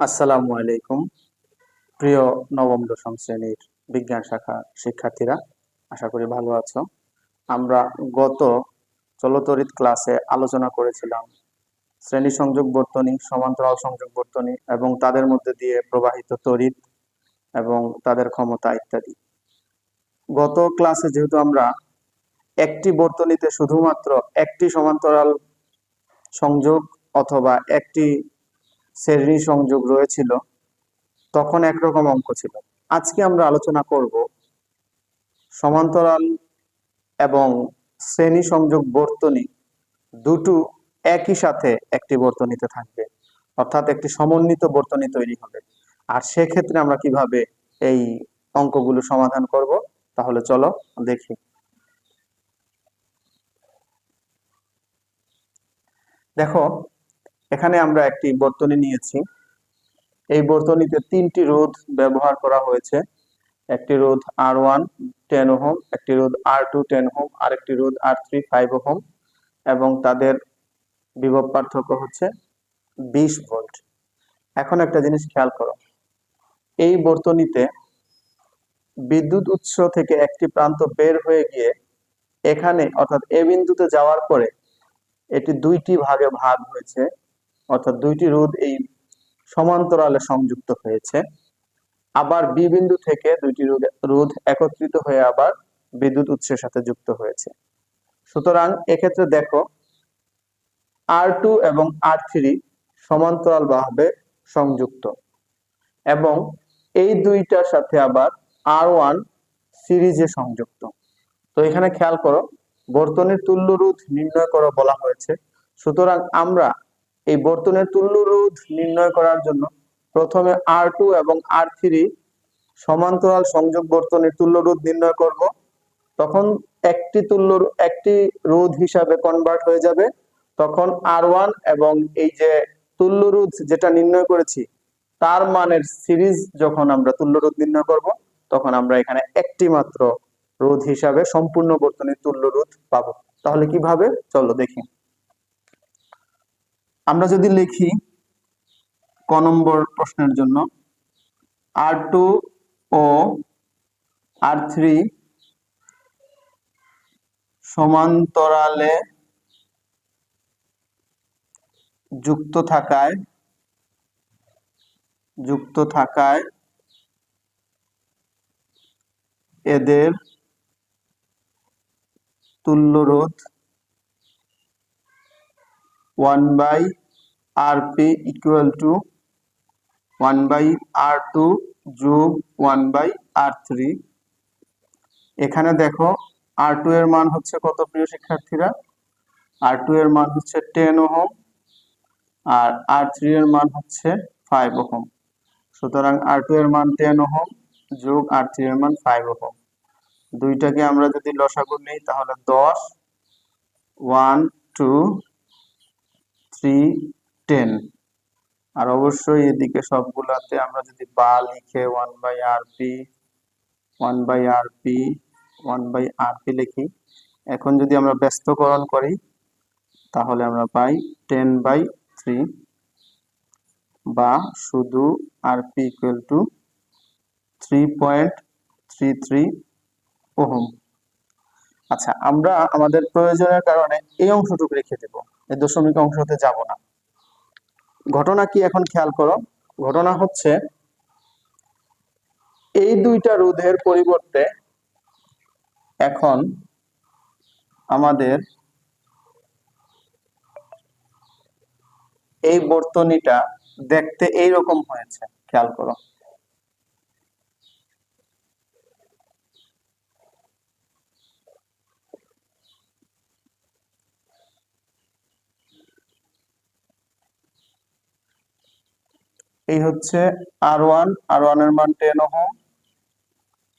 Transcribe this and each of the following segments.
আসসালামু আলাইকুম, প্রিয় নবম, দশম শ্রেণির বিজ্ঞান শাখা শিক্ষার্থীরা, আশা করি ভালো আছো। আমরা গত চলতরিত ক্লাসে আলোচনা করেছিলাম শ্রেণি সংযোগ বর্তনী, সমান্তরাল সংযোগ বর্তনী এবং তাদের মধ্যে দিয়ে প্রবাহিত তড়িৎ এবং তাদের ক্ষমতা ইত্যাদি। গত ক্লাসে যেহেতু আমরা একটি বর্তনীতে শুধুমাত্র একটি সমান্তরাল সংযোগ অথবা একটি শ্রেণি সংযোগ রয়েছিল, তখন একরকম অঙ্ক ছিল। আজকে আমরা আলোচনা করব সমান্তরাল এবং শ্রেণি সংযোগ বর্তনী দুটো একই সাথে একটি বর্তনীতে থাকবে, অর্থাৎ একটি সমন্বিত বর্তনী তৈরি হবে। আর সেক্ষেত্রে আমরা কীভাবে এই অঙ্কগুলো সমাধান করব, তাহলে চলো দেখি। দেখো এখানে আমরা একটি বর্তনী নিয়েছি। এই বর্তনীতে তিনটি রোধ ব্যবহার করা হয়েছে। একটি রোধ আর ওয়ান টেন ওহম, একটি রোধ আর টু টেন ওহম আর একটি রোধ আর থ্রি ফাইভ ওহম এবং তাদের বিভব পার্থক্য হচ্ছে বিশ ভোল্ট। এখন একটা জিনিস খেয়াল করো, এই বর্তনীতে বিদ্যুৎ উৎস থেকে একটি প্রান্ত বের হয়ে গিয়ে এখানে অর্থাৎ এ বিন্দুতে যাওয়ার পরে এটি দুইটি ভাগে ভাগ হয়েছে। অর্থাৎ দুইটি রোধ এই সমান্তরালে সংযুক্ত হয়েছে। আবার বি বিন্দু থেকে দুইটি রোধ একত্রিত হয়ে আবার বিদ্যুৎ উৎসের সাথে যুক্ত হয়েছে। সুতরাং এক্ষেত্রে দেখো আর টু এবং আর থ্রি সমান্তরাল ভাবে সংযুক্ত এবং এই দুইটার সাথে আবার আর ওয়ান সিরিজে সংযুক্ত। তো এখানে খেয়াল করো, বর্তনের তুল্য রোধ নির্ণয় করো বলা হয়েছে। সুতরাং আমরা এই বর্তনের তুল্য রোধ নির্ণয় করার জন্য প্রথমে আর টু এবং আর থ্রি সমান্তরাল সংযোগ বর্তনের তুল্য রোধ নির্ণয় করব। তখন একটি তুল্য, একটি রোধ হিসাবে কনভার্ট হয়ে যাবে। তখন আর ওয়ান এবং এই যে তুল্য রোধ যেটা নির্ণয় করেছি, তার মানের সিরিজ যখন আমরা তুল্য রোধ নির্ণয় করব, তখন আমরা এখানে একটি মাত্র রোধ হিসাবে সম্পূর্ণ বর্তনের তুল্য রোধ পাবো। তাহলে কীভাবে? চলো দেখি। আমরা যদি লিখি ক নম্বর প্রশ্নের জন্য আর টু ও আর থ্রি সমান্তরালে যুক্ত থাকায় যুক্ত থাকায় এদের তুল্যরোধ 1 by rp equal to 1 by r2 যোগ 1 by r3 এখানে দেখো r2 এর মান হচ্ছে কত প্রিয় শিক্ষার্থীরা? r2 এর মান হচ্ছে 10 ওহম, আর r3 এর মান হচ্ছে 5 ওহম। সুতরাং r2 এর মান 10 ওহম যোগ r3 এর মান 5 ওহম। দুইটাকে আমরা যদি লসাগু নেই, তাহলে 10 1 2 থ্রি টেন আর অবশ্যই এদিকে সবগুলাতে আমরা যদি বা লিখে one by R P one by R P one by R P লিখি, এখন যদি আমরা ব্যস্তকরণ করি, তাহলে আমরা পাই টেন বাই থ্রি বা শুধু R P equal to three point three three ohm. আচ্ছা আমরা আমাদের প্রয়োজনের কারণে এই অংশটুকু রেখে দেব। এই দশমিক অংশতে যাব না। ঘটনা কি এখন খেয়াল করো? ঘটনা হচ্ছে, এই দুইটা রোধের পরিবর্তে এখন আমাদের এই বর্তনীটা দেখতে এই রকম হয়েছে, খেয়াল করো। এই হচ্ছে আর ওয়ান আর ওয়ানের মান টেন ওহম।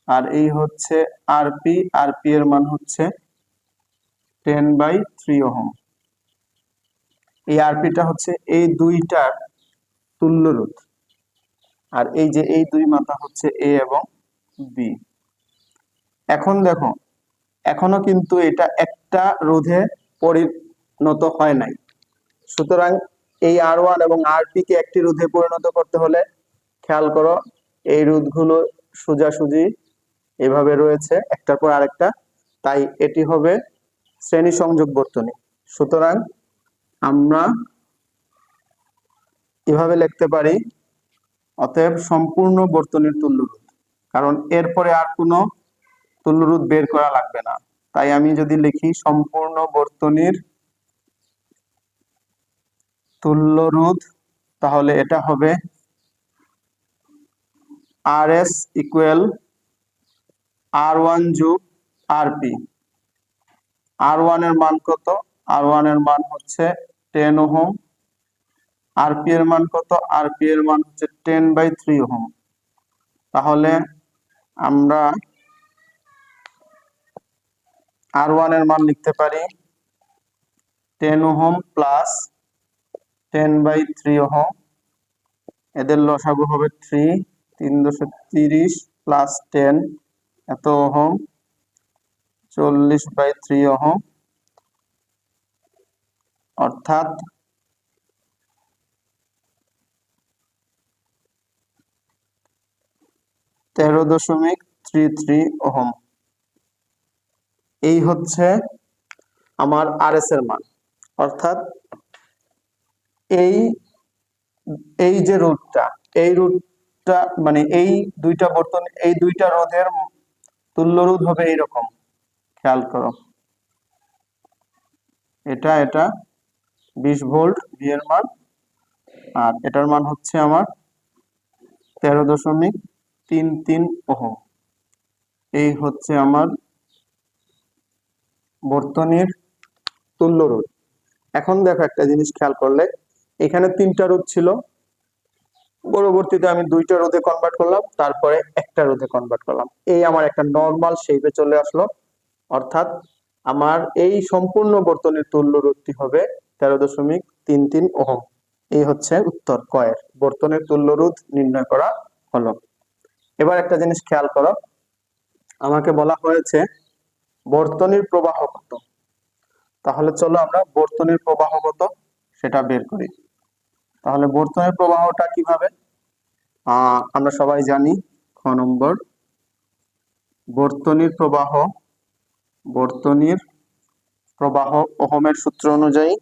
আর এই হচ্ছে আর পি আর পি এর মান হচ্ছে টেন বাই থ্রি ওহম। এই আরপিটা হচ্ছে এই দুইটার তুল্য রোধ আর এই যে এই দুই মাথা হচ্ছে এ এবং বি। এখন দেখো, এখনও কিন্তু এটা একটা রোধে পরিণত হয় নাই। সুতরাং এই আর ওয়ান এবং আর পি কে একটি রোধে পরিণত করতে হলে খেয়াল করো, এই রোধগুলো সোজাসুজি এভাবে রয়েছে, একটার পর আরেকটা, তাই এটি হবে শ্রেণি সংযোগ বর্তনী। সুতরাং আমরা এভাবে লিখতে পারি, অতএব সম্পূর্ণ বর্তনীর তুল্য রোধ কারণ এরপরে আর কোনো তুল্য রোধ বের করা লাগবে না। তাই আমি যদি লিখি সম্পূর্ণ বর্তনীর তুল্য রোধ তাহলে এটা হবে R S equal R one যোগ আর পি আর ওয়ানের মান কত? আর ওয়ানের মান হচ্ছে টেন ওহম। আর পি এর মান কত? আর পি এর মান হচ্ছে টেন বাই থ্রি ওহম। তাহলে আমরা আর ওয়ানের মান লিখতে পারি ten ohm plus ten by three ohm এদের লসাগু হবে থ্রি তিন দশে তিরিশ প্লাস টেন এত ওহম চল্লিশ বাই থ্রি ওহম অর্থাৎ তেরো দশমিক থ্রি থ্রি ওহম এই হচ্ছে আমার আর এস এর মান। অর্থাৎ এই এই যে রুটটা এই রুটটা মানে এই দুইটা বর্তন, এই দুইটা রোধের তুল্য রোধ হবে এইরকম। খেয়াল করো। এটা এটা বিশ ভোল্ট এর মান, আর এটার মান হচ্ছে আমার তেরো দশমিক তিন তিন ওহম। এই হচ্ছে আমার বর্তনীর তুল্য রোধ। এখন দেখো একটা জিনিস খেয়াল করলে এখানে তিনটা রোধ ছিল। পরবর্তীতে আমি দুইটা রোধে কনভার্ট করলাম, তারপরে একটা রোধে কনভার্ট করলাম। এই আমার একটা নর্মাল শেপে চলে আসলো। অর্থাৎ আমার এই সম্পূর্ণ বর্তনীর তুল্য রোধটি হবে তেরো দশমিক তিন তিন ওহম। এই হচ্ছে উত্তর কয়ের। বর্তনের তুল্য রোধ নির্ণয় করা হলো। এবার একটা জিনিস খেয়াল করো। আমাকে বলা হয়েছে বর্তনীর প্রবাহ কত? তাহলে চলো আমরা বর্তনীর প্রবাহ কত সেটা বের করি। তাহলে বর্তনীর প্রবাহটা কীভাবে? আমরা সবাই জানি খ নম্বর। বর্তনীর প্রবাহ বর্তনীর প্রবাহ ওহমের সূত্র অনুযায়ী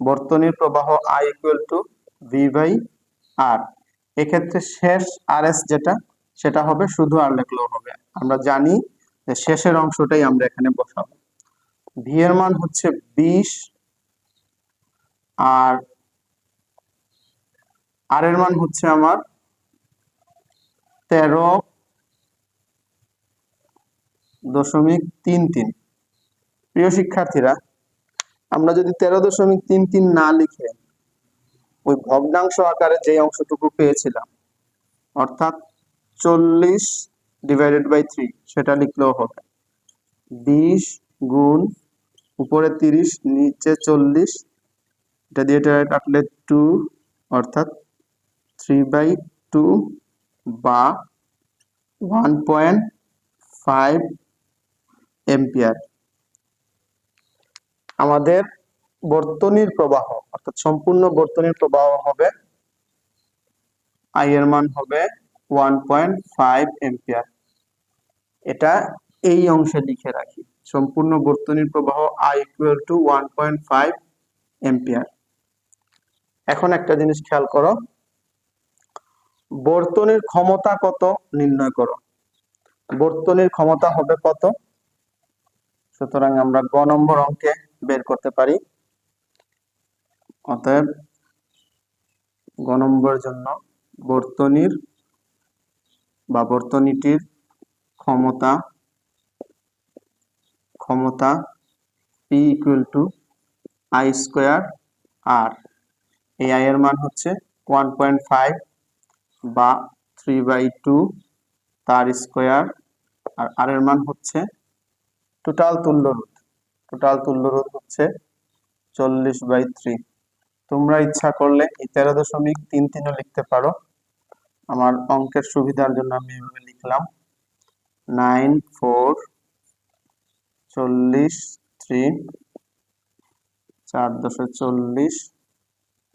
বর্তনীর প্রবাহ I equal to V by R এক্ষেত্রে শেষ আর এস যেটা, সেটা হবে শুধু আর লিখলেও হবে। আমরা জানি যে শেষের অংশটাই আমরা এখানে বসাবো। ভি এর মান হচ্ছে বিশ, আর আর এর মান হচ্ছে আমার তেরো দশমিক তিন তিন। প্রিয় শিক্ষার্থীরা, আমরা যদি তেরো দশমিক তিন তিন না লিখে ওই ভগ্নাংশ আকারে যে অংশটুকু পেয়েছিলাম, অর্থাৎ চল্লিশ ডিভাইডেড বাই থ্রি সেটা লিখলেও হবে। বিশ গুণ উপরে তিরিশ, নিচে চল্লিশ, এটা দিয়ে এটা কাটলে টু অর্থাৎ থ্রি বাই টু বা ওয়ান পয়েন্ট ফাইভ এম্পিয়ার আমাদের বর্তনীর প্রবাহ, অর্থাৎ সম্পূর্ণ বর্তনীর প্রবাহ হবে আই এর মান হবে ওয়ান পয়েন্ট ফাইভ এম্পিয়ার এটা এই অংশে লিখে রাখি। সম্পূর্ণ বর্তনীর প্রবাহ I equal to one point five ampere এখন একটা জিনিস খেয়াল করো। বর্তনীর ক্ষমতা কত নির্ণয় করো। বর্তনীর ক্ষমতা হবে কত? সুতরাং আমরা গ নম্বর অঙ্কে বের করতে পারি। অতএব গ নম্বর জন্য বর্তনীর বা বর্তনীটির ক্ষমতা ক্ষমতা P equal to I square R এই আই এর মান হচ্ছে ওয়ান পয়েন্ট ফাইভ বা থ্রি বাই টু তার স্কোয়ার আর আর এর মান হচ্ছে টোটাল তুল্য রোধ। টোটাল তুল্য রোধ হচ্ছে চল্লিশ বাই থ্রি তোমরা ইচ্ছা করলে এই তেরো দশমিক তিন তিনও লিখতে পারো। আমার অঙ্কের সুবিধার জন্য আমি এভাবে লিখলাম। নাইন ফোর চল্লিশ থ্রি চার দশে চল্লিশ,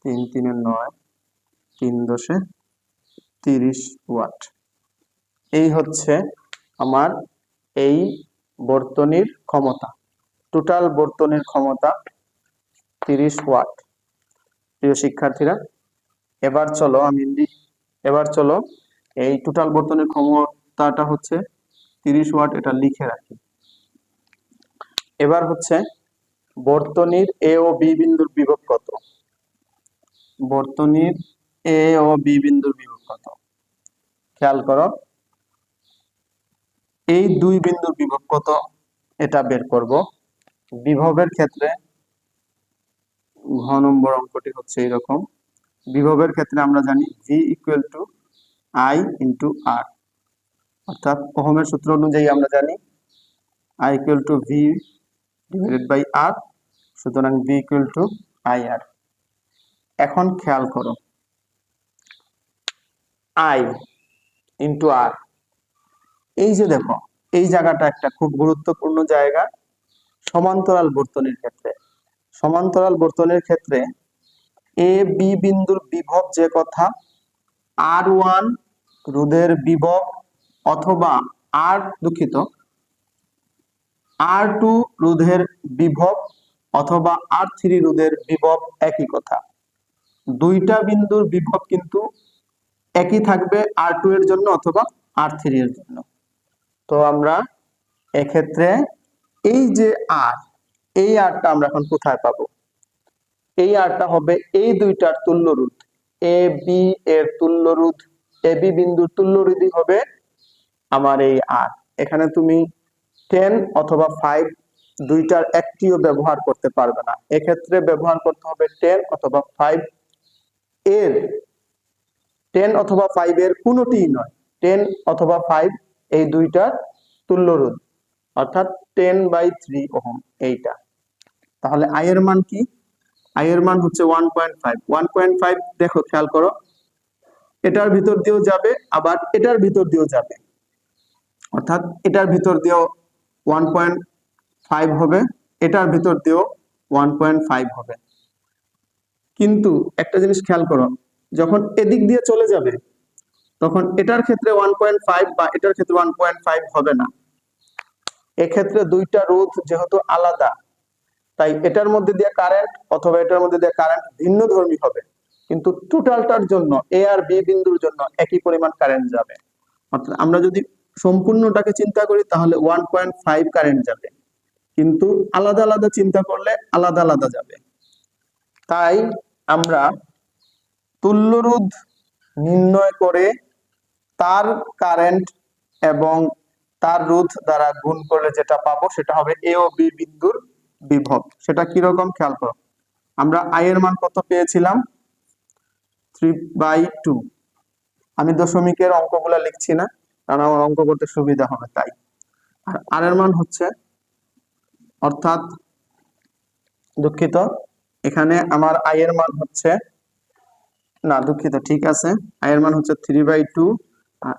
তিন তিনে নয়, তিন দশে তিরিশ ওয়াট। এই হচ্ছে আমার এই বর্তনীর ক্ষমতা। টোটাল বর্তনীর ক্ষমতা তিরিশ ওয়াট। প্রিয় শিক্ষার্থীরা, এবার চলো আমি এবার চলো এই টোটাল বর্তনীর ক্ষমতাটা হচ্ছে তিরিশ ওয়াট এটা লিখে রাখি। এবার হচ্ছে বর্তনীর এ ও বি বিন্দুর বিভব কত? বর্তনীর এ ও বি বিন্দুর বিভব কত? খেয়াল করো। এই দুই বিন্দুর বিভব কত? এটা বের করব। বিভবের ক্ষেত্রে ঘ নম্বর অঙ্কটি হচ্ছে এরকম। বিভবের ক্ষেত্রে আমরা জানি V equal to I into R অর্থাৎ ওহমের সূত্র অনুযায়ী আমরা জানি I equal to V divided by R সুতরাং V equal to I R এখন খেয়াল করো। আই ইন্টু আর এই যে দেখো, এই জায়গাটা একটা খুব গুরুত্বপূর্ণ জায়গা। সমান্তরাল বর্তনীর ক্ষেত্রে। সমান্তরাল বর্তনীর ক্ষেত্রে এ বি বিন্দুর বিভব যে কথা আর ওয়ান রোধের বিভব অথবা আর দুঃখিত আর টু রোধের বিভব অথবা আর থ্রি রোধের বিভব একই কথা। দুইটা বিন্দুর বিভব কিন্তু একই থাকবে আর টু এর জন্য অথবা আর থ্রি এর জন্য। তো আমরা এক্ষেত্রে এই যে আর এই আরটা আমরা এখন কোথায় পাবো? এই আরটা হবে এই দুইটার তুল্য রোধ এ বি এর তুল্য রোধ এ বি বিন্দুর তুল্য রোধই হবে আমার এই আর এখানে তুমি টেন অথবা ফাইভ দুইটার একটিও ব্যবহার করতে পারবে না। এক্ষেত্রে ব্যবহার করতে হবে টেন অথবা ফাইভ এর টেন অথবা ফাইভ এর কোনোটিই নয়। টেন অথবা ফাইভ এই দুইটার তুল্য রোধ অর্থাৎ টেন বাই থ্রি ওহম এইটা। তাহলে আই এর মান কি? আই এর মান হচ্ছে one point five one point five দেখো, খেয়াল করো। এটার ভিতর দিয়েও যাবে, আবার এটার ভিতর দিয়েও যাবে। অর্থাৎ এটার ভিতর দিয়েও ওয়ান পয়েন্ট ফাইভ হবে, এটার ভিতর দিয়েও ওয়ান পয়েন্ট ফাইভ হবে। কিন্তু একটা জিনিস খেয়াল করো যখন এদিক দিয়ে চলে যাবে, তখন এটার ক্ষেত্রে ওয়ান পয়েন্ট ফাইভ বা এটার ক্ষেত্রে ওয়ান পয়েন্ট ফাইভ হবে না। এক্ষেত্রে দুইটা রোধ যেহেতু আলাদা, তাই এটার মধ্যে দিয়ে কারেন্ট অথবা এটার মধ্যে দিয়ে কারেন্ট ভিন্ন ধর্মী হবে। কিন্তু টোটালটার জন্য এ আর বি বিন্দুর জন্য একই পরিমাণ কারেন্ট যাবে। অর্থাৎ আমরা যদি সম্পূর্ণটাকে চিন্তা করি, তাহলে ওয়ান পয়েন্ট ফাইভ কারেন্ট যাবে। কিন্তু আলাদা আলাদা চিন্তা করলে আলাদা আলাদা যাবে। তাই আমরা তুল্যরোধ নির্ণয় করে তার কারেন্ট এবং তার রোধ দ্বারা গুণ করলে যেটা পাবো সেটা হবে এ ও বি বিন্দুর বিভব। সেটা কীরকম খেয়াল করো। আমরা আই এর মান কত পেয়েছিলাম? থ্রি বাই টু আমি দশমিকের অঙ্কগুলো লিখছি না, কারণ আমার অঙ্ক করতে সুবিধা হবে তাই। আর আর এর মান হচ্ছে, অর্থাৎ দুঃখিত, এখানে আমার আই এর মান হচ্ছে না, দুঃখিত, ঠিক আছে। আই এর মান হচ্ছে থ্রি বাই টু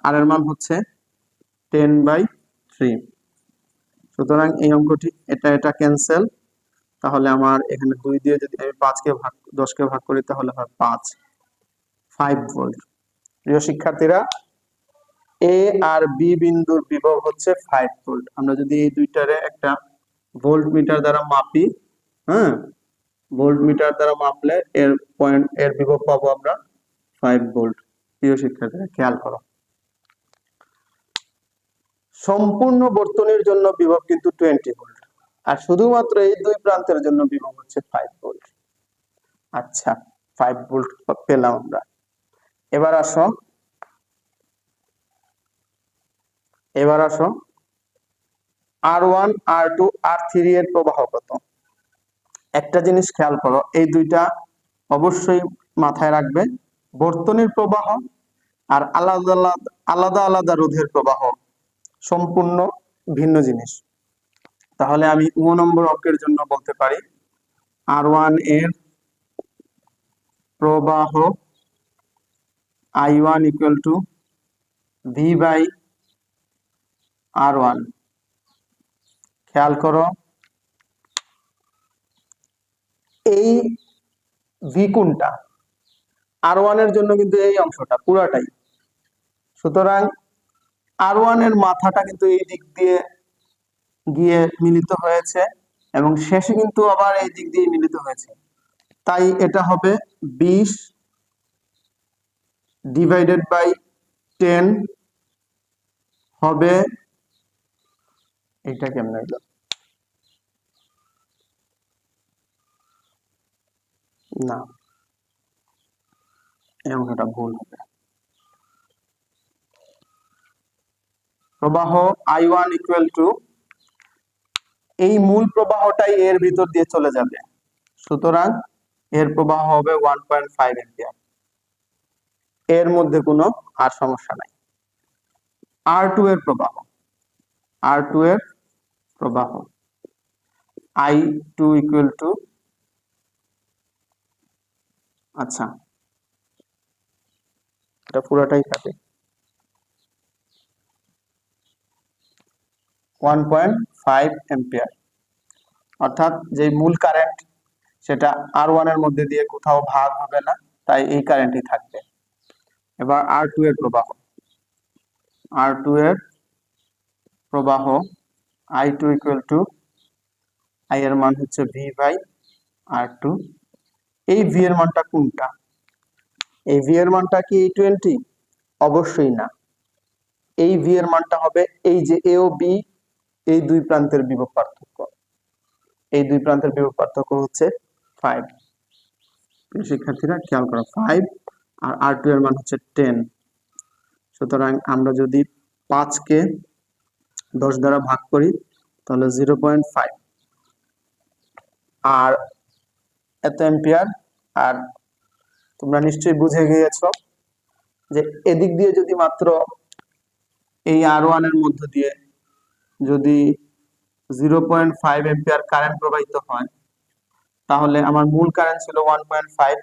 আর এর মান হচ্ছে টেন বাই থ্রি সুতরাং এই অঙ্কটি, এটা এটা ক্যান্সেল তাহলে আমার এখানে দুই দিয়ে যদি আমি পাঁচকে ভাগ দশকে ভাগ করি, তাহলে হয় পাঁচ। ফাইভ ভোল্ট প্রিয় শিক্ষার্থীরা এ আর বি বিন্দুর বিভব হচ্ছে ফাইভ ভোল্ট আমরা যদি এই দুইটারে একটা ভোল্ট মিটার দ্বারা মাপি হ্যাঁ ভোল্ট মিটার দ্বারা মাপলে এর পয়েন্ট এর বিভব পাবো আমরা ফাইভ ভোল্ট। প্রিয় শিক্ষার্থীরা, খেয়াল করো। সম্পূর্ণ বর্তনীর জন্য বিভব কিন্তু টোয়েন্টি ভোল্ট। আর শুধুমাত্র এই দুই প্রান্তের জন্য বিভব হচ্ছে ফাইভ ভোল্ট। আচ্ছা ফাইভ ভোল্ট পেলাম আমরা। এবার আসো। এবার আসো। R one R two R three এর প্রবাহ কত? একটা জিনিস খেয়াল করো, এই দুইটা অবশ্যই মাথায় রাখবে। বর্তনীর প্রবাহ আর আলাদা আলাদা আলাদা আলাদা রোধের প্রবাহ সম্পূর্ণ ভিন্ন জিনিস। তাহলে আমি ও নম্বর অঙ্কের জন্য বলতে পারি আর ওয়ানের প্রবাহ I one equal to V by R one খেয়াল করো এই ভি কোনটা আর ওয়ানের জন্য কিন্তু এই অংশটা পুরাটাই। সুতরাং আর ওয়ানের মাথাটা কিন্তু এই দিক দিয়ে গিয়ে মিলিত হয়েছে এবং শেষে কিন্তু আবার এই দিক দিয়ে মিলিত হয়েছে। তাই এটা হবে বিশ ডিভাইডেড বাই টেন হবে, এটা কেমন হইল? না। এই অংশটা ভুল হবে। প্রবাহ আই ইকুয়াল টু এই মূল প্রবাহটাই এর ভিতর দিয়ে চলে যাবে। সুতরাং এর প্রবাহ হবে ওয়ান পয়েন্ট ফাইভ এম্পিয়ার এর মধ্যে কোনো আর সমস্যা নাই। আর টু এর প্রবাহ। আর টু এর প্রবাহ। আই টু ইকুয়াল টু আচ্ছা। এটা পুরোটাই পয়েন্ট ফাইভ এম্পিয়ার অর্থাৎ যে মূল কারেন্ট সেটা আর ওয়ানের মধ্যে দিয়ে কোথাও ভাগ হবে না, তাই এই কারেন্টই থাকবে। এবার আর টু এর প্রবাহ। আর টু এর প্রবাহ I two equal to I এর মান হচ্ছে ভি বাই আর টু এই ভি এর মানটা কোনটা? এই ভি এর মানটা কি টোয়েন্টি অবশ্যই না। এই ভি এর মানটা হবে এই যে এ ও বি এই দুই প্রান্তের বিভব পার্থক্য। এই দুই প্রান্তের বিভব পার্থক্য হচ্ছে ফাইভ শিক্ষার্থীরা, খেয়াল করো ফাইভ আর আর টু এর মান হচ্ছে টেন সুতরাং আমরা যদি পাঁচকে দশ দ্বারা ভাগ করি, তাহলে জিরো পয়েন্ট ফাইভ আর এত এম্পিয়ার আর তোমরা নিশ্চয়ই বুঝে গিয়েছ যে এদিক দিয়ে যদি মাত্র এই আর ওয়ানের মধ্য দিয়ে যদি zero point five ampere current প্রবাহিত হয়, তাহলে আমার মূল কারেন্ট ছিল ওয়ান পয়েন্ট ফাইভ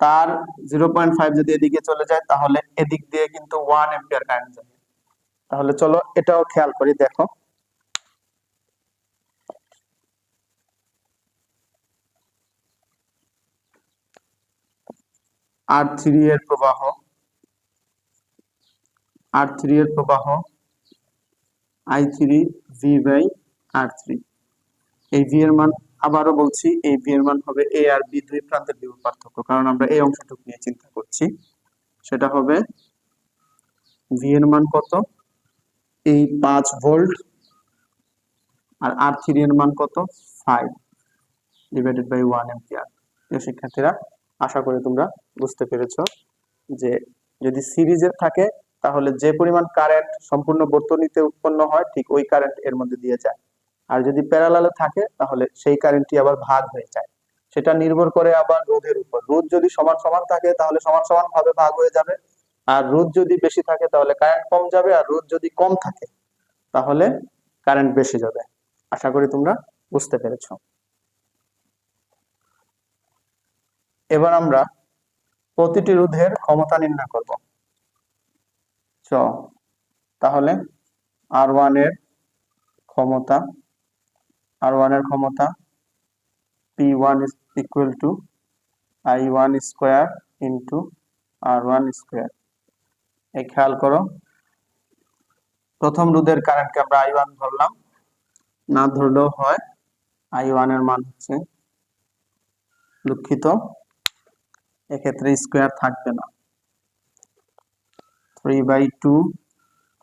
তার জিরো পয়েন্ট ফাইভ যদি এদিকে চলে যায়, তাহলে এদিক দিয়ে কিন্তু ওয়ান এম্পিয়ার কারেন্ট যাবে। তাহলে চলো এটাও খেয়াল করি, দেখো। আর থ্রি এর প্রবাহ আর থ্রি এর প্রবাহ I three V by R three এই ভি এর মান আবারও বলছি, এই ভি এর মান হবে এ আর বি দুই প্রান্তের বিভব পার্থক্য, কারণ আমরা এই অংশটুকু নিয়ে চিন্তা করছি। সেটা হবে ভি এর মান কত? এই পাঁচ ভোল্ট, আর আর থ্রি এর মান কত? Five divided by one ampere প্রিয় শিক্ষার্থীরা আশা করি তোমরা বুঝতে পেরেছ যে যদি সিরিজের থাকে, তাহলে যে পরিমাণ কারেন্ট সম্পূর্ণ বর্তনীতে উৎপন্ন হয়, ঠিক ওই কারেন্ট এর মধ্যে দিয়ে যায়। আর যদি প্যারালালে থাকে, তাহলে সেই কারেন্টটি আবার ভাগ হয়ে যায়। সেটা নির্ভর করে আবার রোধের উপর। রোধ যদি সমান সমান থাকে, তাহলে সমান সমান ভাবে ভাগ হয়ে যাবে। আর রোধ যদি বেশি থাকে, তাহলে কারেন্ট কম যাবে। আর রোধ যদি কম থাকে, তাহলে কারেন্ট বেশি যাবে। আশা করি তোমরা বুঝতে পেরেছ। এবার আমরা প্রতিটি রোধের ক্ষমতা নির্ণয় করব। চ, তাহলে আর ওয়ানের ক্ষমতা আর ওয়ানের ক্ষমতা P one is equal to I one square into R one square এই খেয়াল করো, প্রথম রোধের কারেন্টকে আমরা আই ওয়ান ধরলাম। না ধরলেও হয় আই ওয়ানের মান হচ্ছে দুঃখিত। এক্ষেত্রে স্কোয়ার থাকবে না। Three by two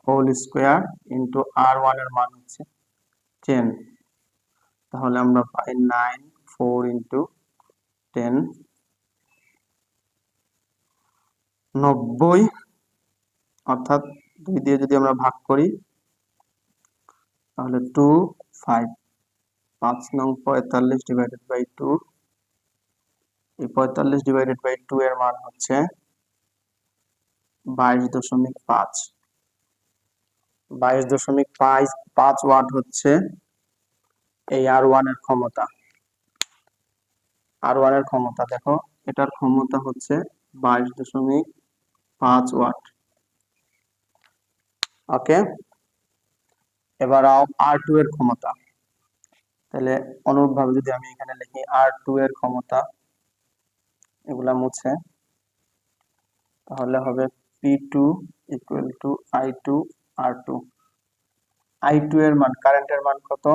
whole square into R ওয়ানের মান হচ্ছে টেন তাহলে আমরা পাই নাইন ফোর ইন্টু টেন নব্বই, অর্থাৎ দুই দিয়ে যদি আমরা ভাগ করি, তাহলে টু ফাইভ পাঁচ নং পঁয়তাল্লিশ ডিভাইডেড বাই টু এই পঁয়তাল্লিশ ডিভাইডেড বাই টু এর মান হচ্ছে বাইশ দশমিক পাঁচ। বাইশ দশমিক পাঁচ পাঁচ ওয়াট হচ্ছে এই আর ক্ষমতা। আর ক্ষমতা, দেখো, এটার ক্ষমতা হচ্ছে বাইশ দশমিক পাঁচ ওয়াট। ওকে? এবার আর টু এর ক্ষমতা। তাহলে অনুরূপভাবে যদি আমি এখানে লিখি আর টু এর ক্ষমতা এগুলা মুছে, তাহলে হবে P two equal to I two R two I two এর মান কারেন্টের মান কত?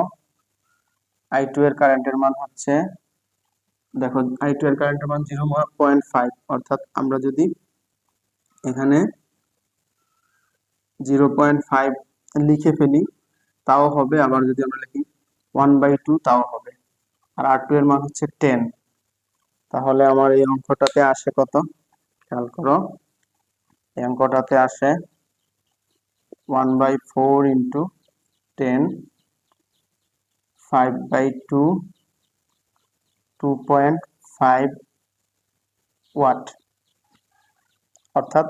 আই টু এর কারেন্টের মান হচ্ছে, দেখো আই টু এর কারেন্টের মান জিরো পয়েন্ট ফাইভ অর্থাৎ আমরা যদি এখানে জিরো পয়েন্ট ফাইভ লিখে ফেলি, তাও হবে, আবার যদি আমরা লিখি ওয়ান বাই টু তাও হবে। আর আর টু এর মান হচ্ছে টেন তাহলে আমার এই অঙ্কটাতে আসে কত? খেয়াল করো। এই অঙ্কটাতে আসে one by four into ten five by two two point five watt অর্থাৎ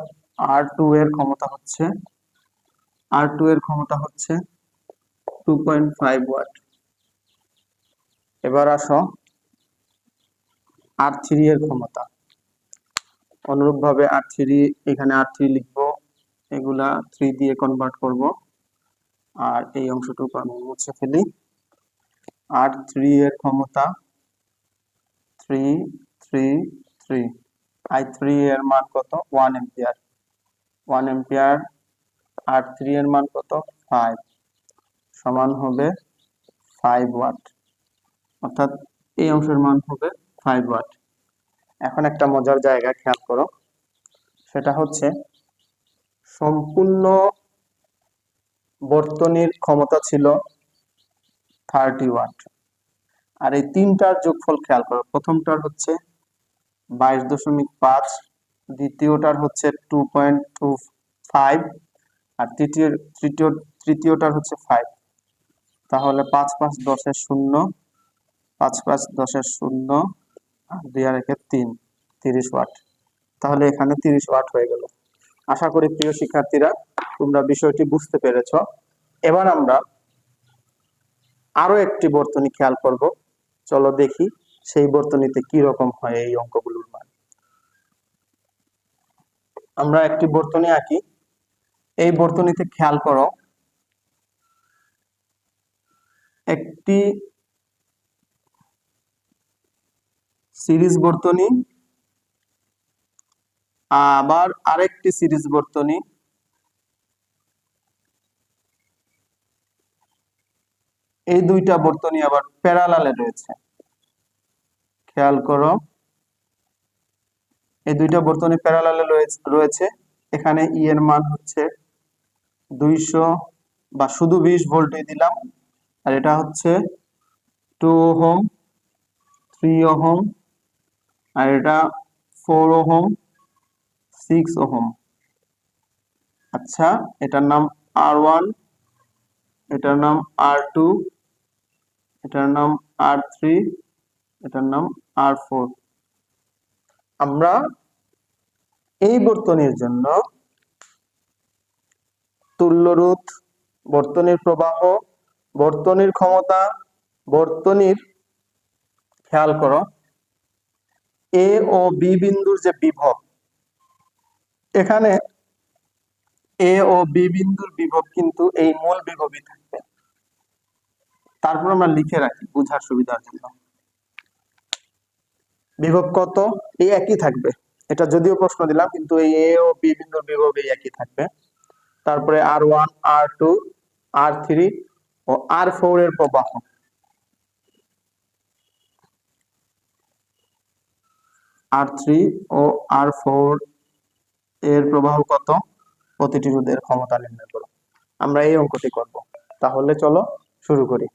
আর টু এর ক্ষমতা হচ্ছে আর টু এর ক্ষমতা হচ্ছে টু পয়েন্ট ফাইভ ওয়াট এবার আসো আর থ্রি এর ক্ষমতা। অনুরূপভাবে আর থ্রি এখানে আর থ্রি লিখব। এগুলা থ্রি দিয়ে কনভার্ট করব। আর এই অংশটুকু আমি মুছে ফেলি। আর থ্রি এর ক্ষমতা three three three I three এর মান কত? One ampere one ampere R three এর মান কত? ফাইভ সমান হবে ফাইভ ওয়াট অর্থাৎ এই অংশের মান হবে ফাইভ ওয়াট এখন একটা মজার জায়গা খেয়াল করো। সেটা হচ্ছে সম্পূর্ণ বর্তনীর ক্ষমতা ছিল থার্টি ওয়াট আর এই তিনটার যোগফল খেয়াল করো। প্রথমটার হচ্ছে বাইশ দশমিক পাঁচ, দ্বিতীয়টার হচ্ছে টু পয়েন্ট টু ফাইভ আর তৃতীয় তৃতীয় তৃতীয়টার হচ্ছে ফাইভ তাহলে পাঁচ পাঁচ দশের শূন্য, পাঁচ পাঁচ দশের শূন্য দুই আর একে তিন, তিরিশ ওয়াট। তাহলে এখানে তিরিশ ওয়াট হয়ে গেল। আশা করি প্রিয় শিক্ষার্থীরা, তোমরা বিষয়টি বুঝতে পেরেছ। এবার আমরা আরও একটি বর্তনী খেয়াল করব। চলো দেখি সেই বর্তনীতে কি রকম হয় এই অঙ্কগুলোর মান। আমরা একটি বর্তনী আঁকি। এই বর্তনীতে খেয়াল করো, একটি সিরিজ বর্তনী। আবার আরেকটি সিরিজ বর্তনী। এই দুইটা বর্তনী আবার প্যারালালে রয়েছে। খেয়াল করো। এই দুইটা বর্তনী প্যারালালে রয়েছে এখানে ই এর মান হচ্ছে দুইশো বা শুধু বিশ ভোল্টই দিলাম। আর এটা হচ্ছে টু ওহম, থ্রি ওহম আর এটা ফোর ওহম সিক্স ওহম। আচ্ছা এটার নাম আর ওয়ান এটার নাম আর টু এটার নাম আর থ্রি এটার নাম আর ফোর আমরা এই বর্তনীর জন্য তুল্যরোধ, বর্তনীর প্রবাহ, বর্তনীর ক্ষমতা, বর্তনীর খেয়াল করো। এ ও বি বিন্দুর যে বিভব, এখানে এ ও বি বিন্দুর বিভব কিন্তু এই মূল বিভবই থাকবে। তারপর আমরা লিখে রাখি বোঝার সুবিধার জন্য। বিভব কত? এই একই থাকবে। এটা যদিও প্রশ্ন দিলাম, কিন্তু এই এ ও বি বিন্দুর বিভব এই একই থাকবে। তারপরে R one R two R three ও আর ফোর এর প্রবাহ। আর থ্রি ও আর ফোর এর প্রবাহ কত? প্রতিটি রোধের ক্ষমতা নির্ণয় করো। আমরা এই অঙ্কটি করব। তাহলে চলো শুরু করি।